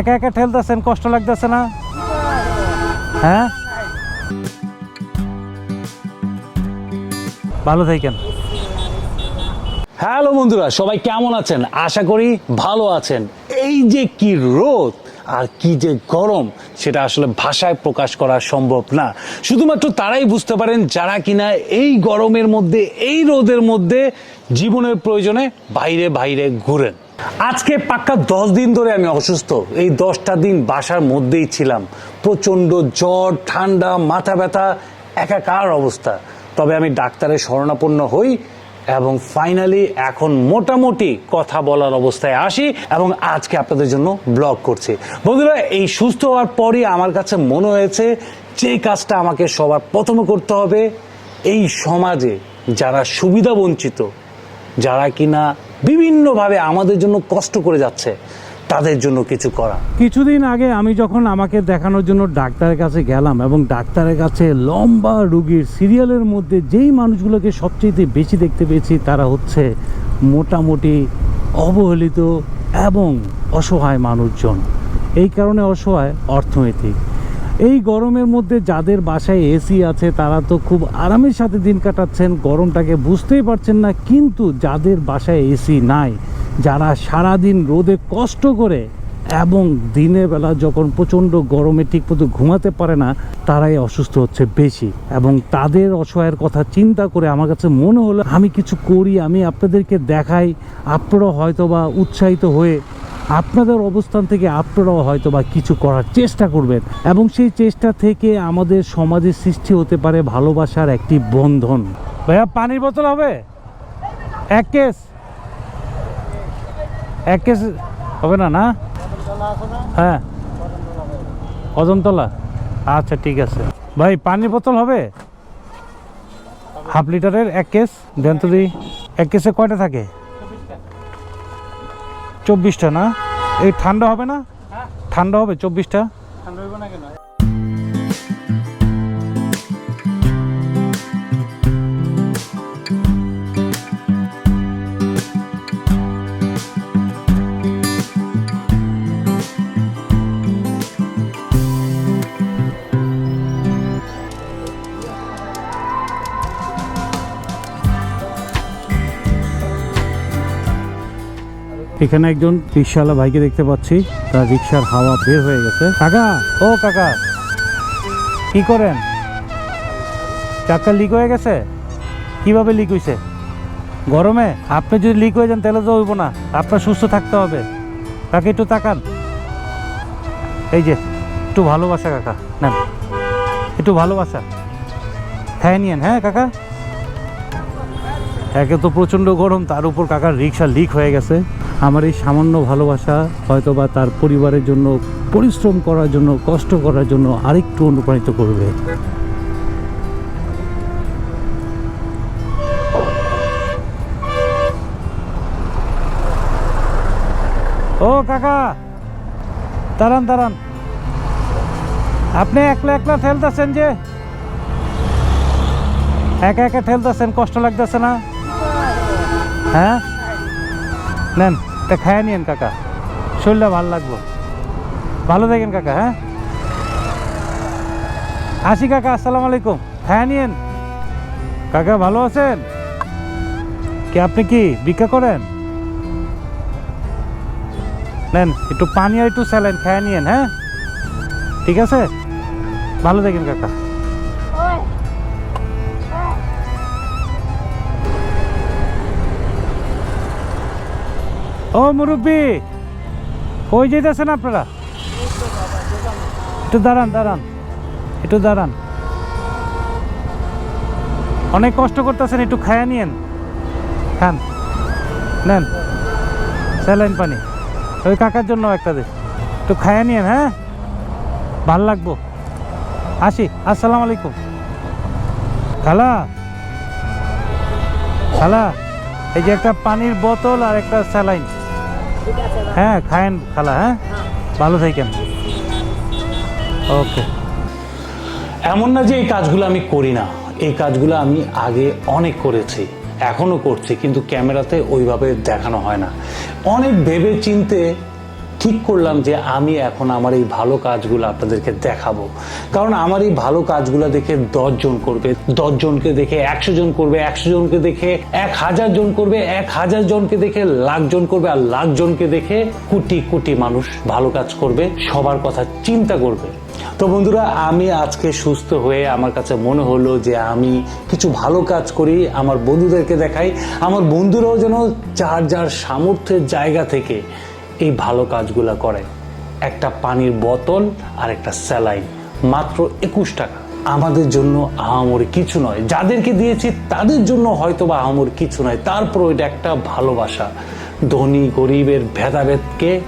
একা একা ঠেলতেছেন, কষ্ট লাগতেছে না? হ্যাঁ? ভালো থাকেন। হ্যালো বন্ধুরা, সবাই কেমন আছেন? আশা করি ভালো আছেন। এই যে কি রোদ আর কি যে গরম, সেটা আসলে ভাষায় প্রকাশ করা সম্ভব না। শুধুমাত্র তারাই বুঝতে পারেন যারা কিনা এই গরমের মধ্যে, এই রোদের মধ্যে জীবনের প্রয়োজনে বাইরে বাইরে ঘুরেন। আজকে পাক্কা দশ দিন ধরে আমি অসুস্থ। এই দশটা দিন বাসার মধ্যেই ছিলাম। প্রচণ্ড জ্বর, ঠান্ডা, মাথা ব্যথা, একাকার অবস্থা। তবে আমি ডাক্তারের শরণাপন্ন হই এবং ফাইনালি এখন মোটামুটি কথা বলার অবস্থায় আসি এবং আজকে আপনাদের জন্য ব্লগ করছি। বন্ধুরা, এই সুস্থ হওয়ার পরই আমার কাছে মনে হয়েছে যে কাজটা আমাকে সবার প্রথমে করতে হবে। এই সমাজে যারা সুবিধা বঞ্চিত, যারা কিনা বিভিন্নভাবে আমাদের জন্য কষ্ট করে যাচ্ছে, তাদের জন্য কিছু করা। কিছুদিন আগে আমি যখন আমাকে দেখানোর জন্য ডাক্তারের কাছে গেলাম এবং ডাক্তারের কাছে লম্বা রুগীর সিরিয়ালের মধ্যে যেই মানুষগুলোকে সবচেয়ে বেশি দেখতে পেয়েছি, তারা হচ্ছে মোটামুটি অবহেলিত এবং অসহায় মানুষজন। এই কারণে অসহায় অর্থনৈতিক। এই গরমের মধ্যে যাদের বাসায় এসি আছে, তারা তো খুব আরামের সাথে দিন কাটাচ্ছেন। গরমটাকে বুঝতেই পারছেন না, কিন্তু যাদের বাসায় এসি নাই, যারা সারাদিন রোদে কষ্ট করে এবং দিনের বেলা যখন প্রচণ্ড গরমে ঠিকমতো ঘুমাতে পারে না, তারাই অসুস্থ হচ্ছে বেশি। এবং তাদের অসহায়ের কথা চিন্তা করে আমার কাছে মনে হলো, আমি কিছু করি, আমি আপনাদেরকে দেখাই আপনারা হয়তো বা উৎসাহিত হয়ে আপনাদের অবস্থান থেকে আপনারাও হয়তো বা কিছু করার চেষ্টা করবেন এবং সেই চেষ্টা থেকে আমাদের সমাজে সৃষ্টি হতে পারে ভালোবাসার একটি বন্ধন। ভাইয়া, পানির বোতল হবে? এক কেস। এক কেস হবে না না? হ্যাঁ। অজন্তলা। আচ্ছা ঠিক আছে। ভাই, পানির বোতল হবে? হাফ লিটারের এক কেস, দেন এক কেসে কয়টা থাকে? চব্বিশটা না? এই ঠান্ডা হবে না? ঠান্ডা হবে? চব্বিশটা? এখানে একজন রিক্সাওয়ালা ভাইকে দেখতে পাচ্ছি। তার রিক্সার হাওয়া বের হয়ে গেছে। কাকা, ও কাকা, কি করেন? চাকা লিক হয়ে গেছে? কীভাবে লিক হয়েছে গরমে? আপনি যদি লিক হয়ে যান, তাহলে তো হইব না। আপনার সুস্থ থাকতে হবে। কাকে, একটু তাকান। এই যে, একটু ভালোবাসা, কাকা, নেন। একটু ভালোবাসা। হ্যাঁ নিয়েন। হ্যাঁ কাকা? একে তো প্রচণ্ড গরম, তার উপর কাকার রিক্সা লিক হয়ে গেছে। আমার এই সামান্য ভালোবাসা হয়তো বা তার পরিবারের জন্য, পরিশ্রম করার জন্য, কষ্ট করার জন্য আরেকটু অনুপ্রাণিত করবে। ও কাকা! দাঁড়ান দাঁড়ান। আপনি একলা একলা ঠেলতেছেন যে? একা একা ঠেলতেছেন, কষ্ট লাগতেছে না? হ্যাঁ? নেন তা খেয়ে নিয়েন কাকা। শরীরটা ভালো লাগবো। ভালো থাকেন কাকা হ্যাঁ? আসি কাকা, আসসালামু আলাইকুম। খেয়ে নিয়েন। কাকা, ভালো আছেন? কি আপনি কি ভিক্ষা করেন? নেন, একটু পানি আর একটু স্যালাইন, খায় নিয়েন হ্যাঁ? ঠিক আছে? ভালো থাকেন কাকা। ও, মুরব্বী। কই যেতেছেন আপনারা? একটু দাঁড়ান দাঁড়ান। একটু দাঁড়ান। অনেক কষ্ট করতেছেন, একটু খায়া নিয়েন। খান। নেন। স্যালাইন পানি। ওই কাকার জন্য একটা দে। একটু খায়া নিয়েন হ্যাঁ? ভালো লাগবো। আসি, আসসালাম আলাইকুম। খালা। খালা, এই যে একটা পানির বোতল আর একটা স্যালাইন। হ্যাঁ খায়েন খালা হ্যাঁ? ভালো থাকেন। ওকে। এমন না যে এই কাজগুলো আমি করি না। এই কাজগুলো আমি আগে অনেক করেছি এখনও করছি কিন্তু ক্যামেরাতে ওইভাবে দেখানো হয় না। অনেক ভেবে চিনতে ঠিক করলাম যে আমি এখন আমার এই ভালো কাজগুলো আপনাদেরকে দেখাবো। কারণ আমার এই ভালো কাজগুলো দেখে দশ জন করবে, দশ জনকে দেখে একশো জন করবে, একশো জনকে দেখে এক হাজার জন করবে, এক হাজার জনকে দেখে লাখ জন করবে আর লাখ জনকে দেখে কোটি কোটি মানুষ ভালো কাজ করবে, সবার কথা চিন্তা করবে। তো বন্ধুরা, আমি আজকে সুস্থ হয়ে আমার কাছে মনে হলো যে আমি কিছু ভালো কাজ করি, আমার বন্ধুদেরকে দেখাই, আমার বন্ধুরাও যেন যার যার সামর্থ্যের জায়গা থেকে এই ভালো কাজগুলো করে। একটা পানির বোতল আর একটা স্যালাইন, মাত্র একুশ টাকা। আমাদের জন্য আহামরি কিছু নয়। যাদেরকে দিয়েছি তাদের জন্য হয়তো বা আহামরি কিছু নয়। তারপর এটা একটা ভালোবাসা, ধনী গরিবের ভেদাভেদকে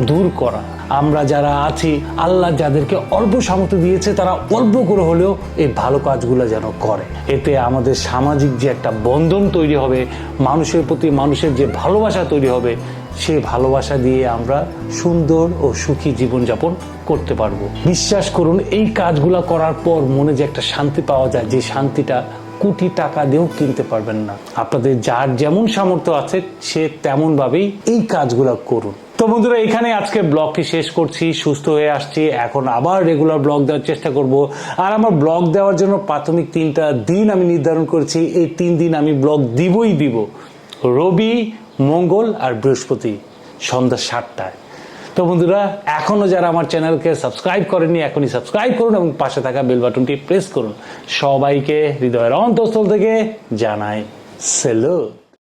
দূর করা। আমরা যারা আছি, আল্লাহ যাদেরকে অল্প সামর্থ্য দিয়েছে, তারা অল্প করে হলেও এই ভালো কাজগুলো যেন করে। এতে আমাদের সামাজিক যে একটা বন্ধন তৈরি হবে, মানুষের প্রতি মানুষের যে ভালোবাসা তৈরি হবে সেই ভালোবাসা দিয়ে আমরা সুন্দর ও সুখী জীবনযাপন করতে পারব। বিশ্বাস করুন, এই কাজগুলো করার পর মনে যে একটা শান্তি পাওয়া যায়, যে শান্তিটা কোটি টাকা দিয়েও কিনতে পারবেন না। আপনাদের যার যেমন সামর্থ্য আছে, সে তেমন ভাবেই এই কাজগুলো করুন। তো বন্ধুরা, এখানে আজকে ব্লগটি শেষ করছি, সুস্থ হয়ে আসছি। এখন আবার রেগুলার ব্লগ দেওয়ার চেষ্টা করব। আর আমার ব্লগ দেওয়ার জন্য প্রাথমিক তিনটা দিন আমি নির্ধারণ করেছি। এই তিন দিন আমি ব্লগ দিবই দিব। রবি মঙ্গল আর বৃহস্পতি সন্ধ্যা সাতটায়। তো বন্ধুরা এখনও যারা আমার চ্যানেলকে সাবস্ক্রাইব করেনি এখনই সাবস্ক্রাইব করুন এবং পাশে থাকা বেল বাটনটি প্রেস করুন। সবাইকে হৃদয়ের অন্তঃস্থল থেকে জানাই সেলো